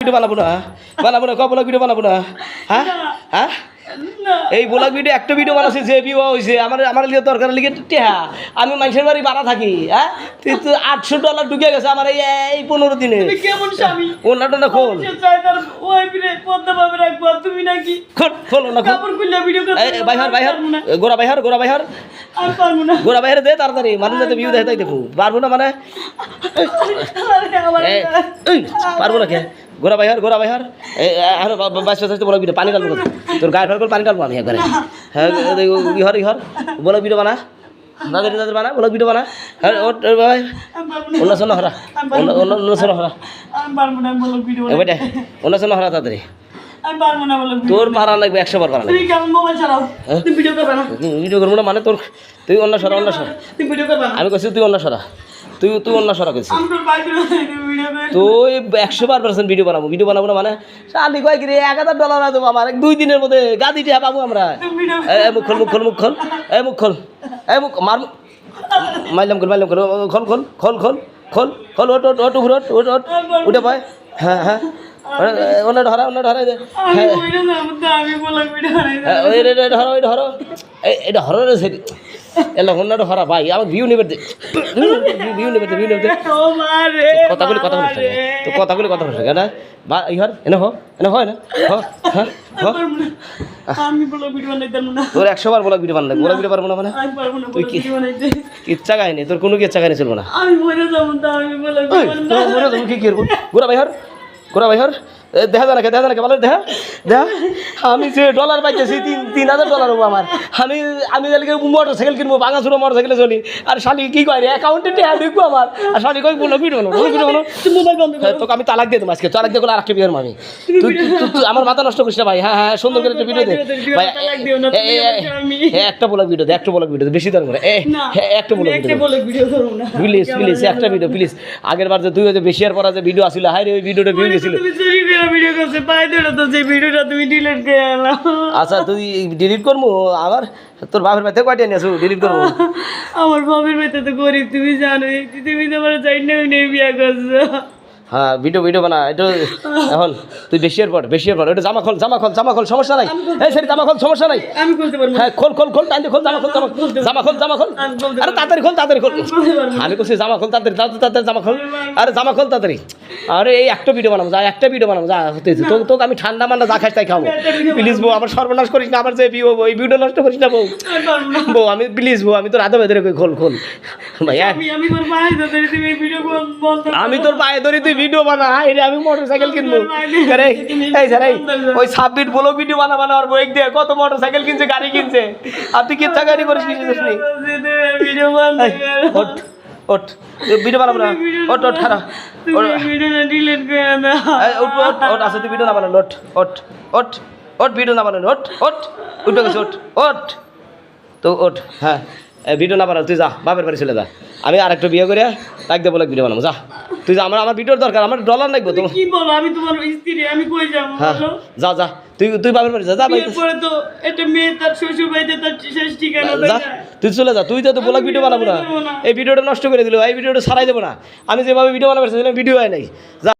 Video বানাবো না বানাবো না কবলা ভিডিও বানাবো না হ্যাঁ হ্যাঁ এই ব্লগ ভিডিও একটা ভিডিও বানাচ্ছি যে ভিউ হয়েছে আমার আমার লিগে দরকার লিগে টেহা আমি মানুষের বাড়ি ভাড়া থাকি হ্যাঁ তুই আটশো ডলার ঢুকে গেছে আমার এই এই পনেরো দিনে তুমি কেমন স্বামী ওনা টোনা খোল সে চায় তার ওয়াইফরে পদ্মা ভাবে রাখব আর তুমি নাকি খোল খোল ওনা খোল কাপড় খুললে ভিডিও করতে এই বাইহার বাইহার পারব না বাইহার বাইহার দে তাড়াতাড়ি মানুষ যাতে দেখে তাই দেখো পারব না মানে পারব না কে গোড়া বাইহার গোড়া বাইহার আর বাইশ বাইশ বলা ভিডিও পানি ডালবো তোর গায়ে ফেল পানি ডালবো আমি একবারে। হ্যাঁ ইহর ইহর। বলো ভিডিও বানা। দাদের দাদের বানা বলো ভিডিও বানা। হ্যাঁ ওর ভাই অন্য শোনো হরা। অন্য অন্য শোনো হরা। আমি পারব না বলো ভিডিও এ বেটা অন্য শোনো হরা তাড়াতাড়ি। তোর পারা লাগবে একশো বার লাগবে। হ্যাঁ? তুমি ভিডিও করবে না ভিডিও করব না মানে তোর তুই অন্য সরা অন্য সরা। আমি কইছি তুই অন্য সরা। তুই তুই অন্য সরা কইছিস আমি তোর বাইক ভিডিও করে তুই একশো বার পার্সেন্ট ভিডিও বানাবো। ভিডিও বানাবো না মানে শালি কয় কিরে এক হাজার ডলার দেবো আমার। দুই দিনের মধ্যে গাদি টিয়া পাবো আমরা। এ মুখ খোল মুখ খোল মুখ খোল। এ মুখ খোল। এ মুখ মার। মাইলাম খোল মাইলাম খোল। খোল খোল খোল খোল খোল খোল ওট ওট ওট উপর ওট ওট ওট উঠে পায়। হ্যাঁ হ্যাঁ। ওনা ধরা ওনা ধরা দে আমি ভিডিও যাব তো আমি বলো ভিডিও বানাই হ্যাঁ, ওই রে রে, ধরো ওই ধরো। এই এটা হরো রে সেটি এলা ওনাটা হরা ভাই আমার ভিউ নেবে দে। ভিউ নেবে দে ভিউ নেবে দে। ও মারে কথা বলি কথা বলি তো কথা বলি কথা বলি না? বা ইহার এনে হ এনে হয় না হ হ্যাঁ হ। আমি বলো ভিডিও বানাইতাম না তোর একশো বার বলা ভিডিও বানলে বলা ভিডিও পারব না মানে? আমি পারব না বলো ভিডিও বানাইতে। ইচ্ছা কাহিনী তোর কোনো কি ইচ্ছা কাহিনী চলবো না। আমি মরে যাব মনে কি করব? গোরা ভাইহর গোরা ভাইহর এ, দেখা যায় দেখা যায় দেখা দেখা আমি যে ডলার পাইতেছি তিন তিন হাজার ডলার হব আমার। আমি আমি এদিকে মোটর সাইকেল কিনবো মোটর সাইকেলে চলি। আর শালি কি অ্যাকাউন্টে ঢুকবো আমার। আর শালি কই বলো ভিডিও ভিডিও মোবাইল বন্ধ হ্যাঁ, তোকে আমি তালাক দিয়ে দেবো আজকে। তালাক দিয়ে আর একটা বিয়ের মামি আমার মাথা নষ্ট করিস না ভাই। হ্যাঁ হ্যাঁ সুন্দর করে একটা ভিডিও দে। ভাই একটা বলা ভিডিও দে একটা বলা ভিডিও দে বেশি দাম করে এ হ্যাঁ, একটা বলা ভিডিও বলে প্লিজ প্লিজ একটা ভিডিও প্লিজ আগের বার যে তুই যে বেশি আর পরা যে ভিডিও আসিল হাই রে ওই ভিডিওটা ভিউ গেছিল ভিডিও করছে পাই দিলো তো সেই ভিডিওটা তুমি ডিলিট করে আলো আচ্ছা তুই ডিলিট করব আমার তোর বাপের বাড়িতে কয়টা নিয়ে আসু ডিলিট করব আমার বাবার বাড়িতে তো গরিব তুমি জানো তুমি তো আমার চাই না বিয়া করছ। হ্যাঁ ভিডিও ভিডিও বানা এটা এখন তুই বেশি আর পর বেশি আর পর ওটা জামা খোল জামা খোল জামা খোল সমস্যা নাই। এই সেটা জামা খোল সমস্যা নাই। আমি করতে পারব হ্যাঁ খোল খোল খোল টাইম খোল জামা খোল জামা খোল জামা খোল জামা খোল। আরে তাড়াতাড়ি খোল তাড়াতাড়ি খোল। আমি করছি জামা খোল তাড়াতাড়ি তাড়াতাড়ি তাড়াতাড়ি জামা খোল। আরে জামা খোল তাড়াতাড়ি। আরে এই একটা ভিডিও বানাবো যা একটা ভিডিও বানাবো যা হতেছে তোকে তোকে আমি ঠান্ডা মান্ডা যা খাইস তাই খাব। প্লিজ বউ আমার সর্বনাশ করিস না আমার যে বিয়ে বউ এই ভিডিও নষ্ট করিস না বউ। বউ আমি প্লিজ বউ আমি তোর হাতে বেঁধে রেখে খোল খোল। ভাইয়া আমি আমি তোর তো। পায়ে ধরে তুই ভিডিও বানা রে আমি মোটর সাইকেল কিনবো আরে এই স্যার এই ওই সাবমিট বলো ভিডিও বানা বানা আর বইক দিয়ে কত মোটর সাইকেল কিনছে গাড়ি কিনছে। আর তুই কিচ্ছা গাড়ি করিস কিছু করিস নি ভিডিও করো। ওঠ। ভিডিও বানাবো না। ওঠ ওঠ খারাপ। ভিডিওটা ডিলিট করে দাও। ওঠ ওঠ ওঠ আছে তুই ভিডিও না বানানো ওঠ ওঠ ওঠ ওঠ ভিডিও না বানানো ওঠ ওঠ উঠে গেছে ওঠ ওঠ। তো ওঠ হ্যাঁ। ভিডিও না বানানো তুই যা বাপের বাড়ি চলে যা। আমি আর একটা বিয়ে করে লাগ দেবো ভিডিও বানাবো যা। তুই যা আমার আমার ভিডিওর দরকার আমার ডলার লাগবে তোমার। কি বলো? আমি তোমার স্ত্রী আমি কই যাব হ্যাঁ বলো? যা যা। তুই তুই বাবার বাড়ি যা যা বিয়ের পরে তো এটা মেয়ে তার শ্বশুর বাড়িতে তার শেষ ঠিকানা যা তুই চলে যা তুই তো ব্লগ ভিডিও বানাবো না। এই ভিডিওটা নষ্ট করে দিল এই ভিডিওটা সারাই দেবো না। আমি যেভাবে ভিডিও বানাবো ভিডিও হয় নাই। যা।